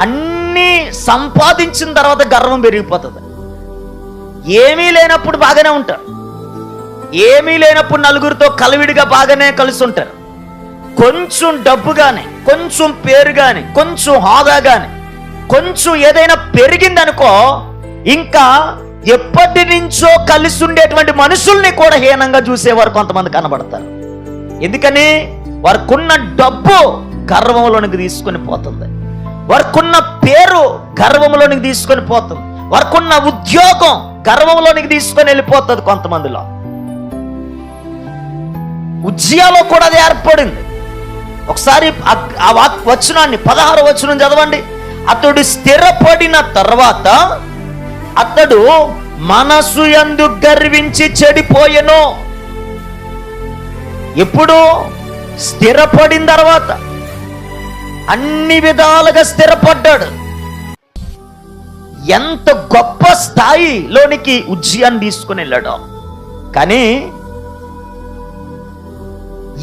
అన్నీ సంపాదించిన తర్వాత గర్వం పెరిగిపోతుంది. ఏమీ లేనప్పుడు బాగానే ఉంటారు. ఏమీ లేనప్పుడు నలుగురితో కలివిడిగా బాగానే కలిసి ఉంటారు. కొంచెం డబ్బు కానీ కొంచెం పేరు కానీ కొంచెం హోదా కానీ కొంచెం ఏదైనా పెరిగిందనుకో ఇంకా ఎప్పటి నుంచో కలిసి ఉండేటువంటి మనుషుల్ని కూడా హీనంగా చూసేవారు కొంతమంది కనబడతారు. ఎందుకని? వారికున్న డబ్బు గర్వంలోనికి తీసుకొని పోతుంది. వారికున్న పేరు గర్వంలోనికి తీసుకొని పోతుంది. వారికున్న ఉద్యోగం గర్వంలోనికి తీసుకొని వెళ్ళిపోతుంది కొంతమందిలో. ఉజ్జయాలో కూడా అది ఏర్పడింది. ఒకసారి ఆ- ఆ వాక్ వచనాన్ని పదహారు వచనం చదవండి. అతడు స్థిరపడిన తర్వాత అతడు మనసు యందు గర్వించి చెడిపోయెను. ఎప్పుడు స్థిరపడిన తర్వాత అన్ని విధాలుగా స్థిరపడ్డాడు. ఎంత గొప్ప స్థాయిలోనికి ఉజ్జయాన్ని తీసుకుని వెళ్ళాడు. కానీ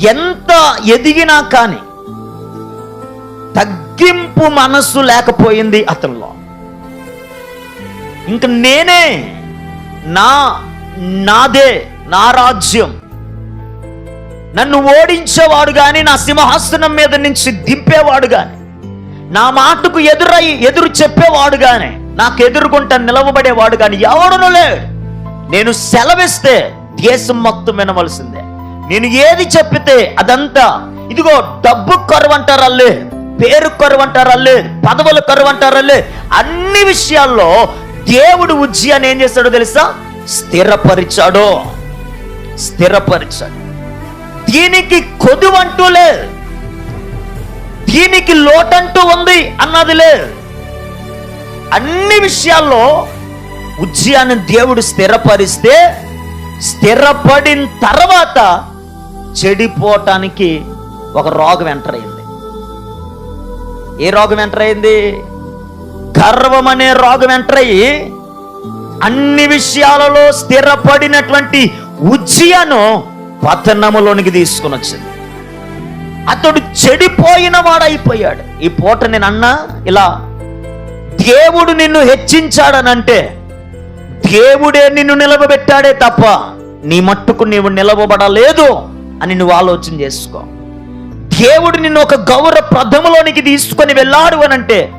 ఎంత ఎదిగినా కానీ తగ్గింపు మనస్సు లేకపోయింది అతనిలో. ఇంక నేనే నా నాదే నా రాజ్యం. నన్ను ఓడించేవాడు కానీ నా సింహాసనం మీద నుంచి దింపేవాడు కానీ నా మాటకు ఎదురై ఎదురు చెప్పేవాడు కానీ నాకు ఎదురుగుంట నిలవబడేవాడు కానీ ఎవడును లేడు. నేను సెలవిస్తే దేశం మొత్తం వినవలసిందే. నేను ఏది చెప్పితే అదంతా ఇదిగో డబ్బు కరువు అంటారల్లే పేరు కరువు అంటారల్లే పదవులు కరువు అంటారల్లే అన్ని విషయాల్లో దేవుడు ఉజ్జయాన్ని ఏం చేశాడో తెలుసా? స్థిరపరిచాడు. స్థిరపరిచాడు. దీనికి కొదువంటూ లే దీనికి లోటంటూ ఉంది అన్నది లే అన్ని విషయాల్లో ఉజ్జయాన్ని దేవుడు స్థిరపరిస్తే స్థిరపడిన తర్వాత చెడిపోవటానికి ఒక రోగం ఎంటర్ అయింది. ఏ రోగం ఎంటర్ అయింది? గర్వం అనే రోగం ఎంటర్ అయ్యి అన్ని విషయాలలో స్థిరపడినటువంటి ఉజ్జయను పతనములోనికి తీసుకుని వచ్చింది. అతడు చెడిపోయిన వాడైపోయాడు. ఈ పూట నేను అన్నా ఇలా దేవుడు నిన్ను హెచ్చించాడనంటే దేవుడే నిన్ను నిలవబెట్టాడే తప్ప నీ మట్టుకు నీవు నిలవబడలేదు అని నువ్వు ఆలోచన చేసుకో. దేవుడు నిన్ను ఒక గౌరవ ప్రథములోనికి తీసుకొని వెళ్ళాడు అని అంటే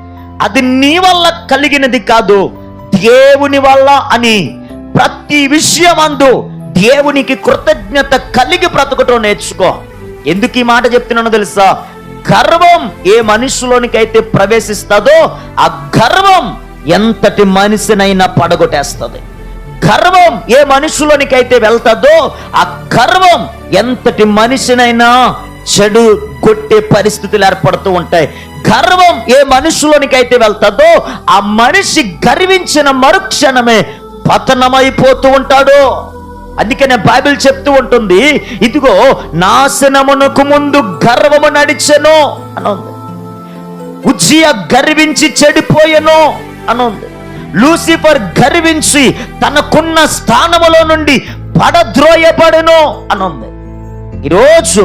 అది నీ వల్ల కలిగినది కాదు దేవుని వల్ల అని ప్రతి విషయం అందు దేవునికి కృతజ్ఞత కలిగి బ్రతకటం నేర్చుకో. ఎందుకు ఈ మాట చెప్తున్నానో తెలుసా? గర్వం ఏ మనిషిలోనికైతే ప్రవేశిస్తుందో ఆ గర్వం ఎంతటి మనిషినైనా పడగొట్టేస్తుంది. గర్వం ఏ మనుషులోనికైతే వెళ్తుందో ఆ గర్వం ఎంతటి మనిషినైనా చెడు కొట్టే పరిస్థితులు ఏర్పడుతూ ఉంటాయి. గర్వం ఏ మనుషులోనికైతే వెళ్తుందో ఆ మనిషి గర్వించిన మరుక్షణమే పతనమైపోతూ ఉంటాడు. అందుకనే బైబిల్ చెప్తూ ఉంటుంది. ఇదిగో నాశనమునకు ముందు గర్వము నడిచెను అని ఉంది ఉజ్జియ గర్వించి చెడిపోయెను అనుంది. లూసిఫర్ గర్వించి తనకున్న స్థానములో నుండి పడద్రోయబడెను అనుంది. ఈరోజు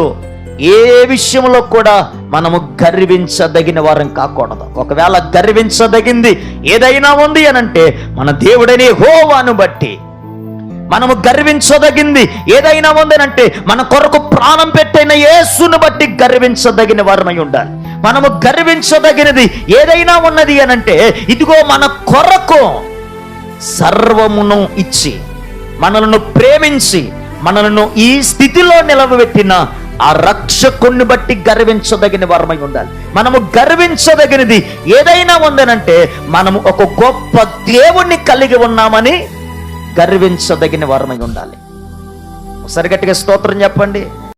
ఏ విషయంలో కూడా మనము గర్వించదగిన వారం కాకూడదు. ఒకవేళ గర్వించదగింది ఏదైనా ఉంది అనంటే మన దేవుడని హోవాను బట్టి మనము గర్వించదగింది. ఏదైనా ఉందనంటే మన కొరకు ప్రాణం పెట్టిన యేసును బట్టి గర్వించదగిన వారమై ఉండాలి. మనము గర్వించదగినది ఏదైనా ఉన్నది అనంటే ఇదిగో మన కొరకు సర్వమును ఇచ్చి మనలను ప్రేమించి మనలను ఈ స్థితిలో నిలవబెట్టిన ఆ రక్షకుణ్ణి బట్టి గర్వించదగిన వారమై ఉండాలి. మనము గర్వించదగినది ఏదైనా ఉందనంటే మనము ఒక గొప్ప దేవుణ్ణి కలిగి ఉన్నామని గర్వించదగిన వారమై ఉండాలి. ఒకసారి గట్టిగా స్తోత్రం చెప్పండి.